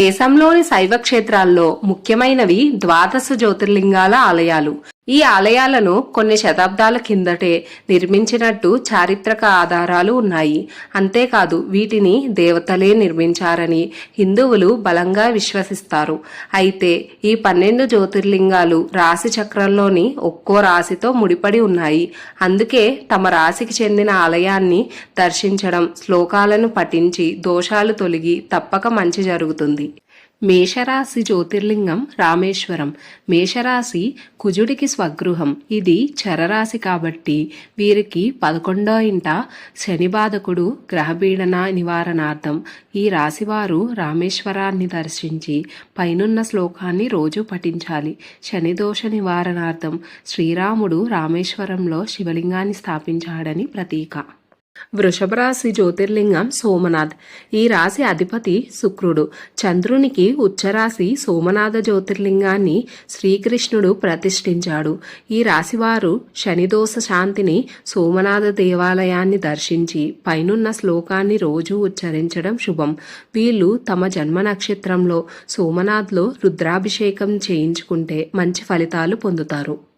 దేశంలోని శైవ క్షేత్రాల్లో ముఖ్యమైనవి ద్వాదశ జ్యోతిర్లింగాల ఆలయాలు. ఈ ఆలయాలను కొన్ని శతాబ్దాల కిందటే నిర్మించినట్టు చారిత్రక ఆధారాలు ఉన్నాయి. అంతేకాదు వీటిని దేవతలే నిర్మించారని హిందువులు బలంగా విశ్వసిస్తారు. అయితే ఈ పన్నెండు జ్యోతిర్లింగాలు రాశి చక్రంలోని ఒక్కో రాశితో ముడిపడి ఉన్నాయి. అందుకే తమ రాశికి చెందిన ఆలయాన్ని దర్శించడం శ్లోకాలను పఠించి దోషాలు తొలగి తప్పక మంచి జరుగుతుంది. మేషరాశి జ్యోతిర్లింగం రామేశ్వరం. మేషరాశి కుజుడికి స్వగృహం. ఇది చరరాశి కాబట్టి వీరికి పదకొండో ఇంట శని బాధకుడు గ్రహపీడన నివారణార్థం ఈ రాశివారు రామేశ్వరాన్ని దర్శించి పైనున్న శ్లోకాన్ని రోజు పఠించాలి. శని దోష నివారణార్థం శ్రీరాముడు రామేశ్వరంలో శివలింగాన్ని స్థాపించాడని ప్రతీక. వృషభ రాశి జ్యోతిర్లింగం సోమనాథ్. ఈ రాశి అధిపతి శుక్రుడు. చంద్రునికి ఉచ్చరాశి సోమనాథ జ్యోతిర్లింగాన్ని శ్రీకృష్ణుడు ప్రతిష్ఠించాడు. ఈ రాశివారు శనిదోష శాంతిని సోమనాథ దేవాలయాన్ని దర్శించి పైనున్న శ్లోకాన్ని రోజు ఉచ్చరించడం శుభం. వీళ్ళు తమ జన్మ నక్షత్రంలో సోమనాథ్లో రుద్రాభిషేకం చేయించుకుంటే మంచి ఫలితాలు పొందుతారు.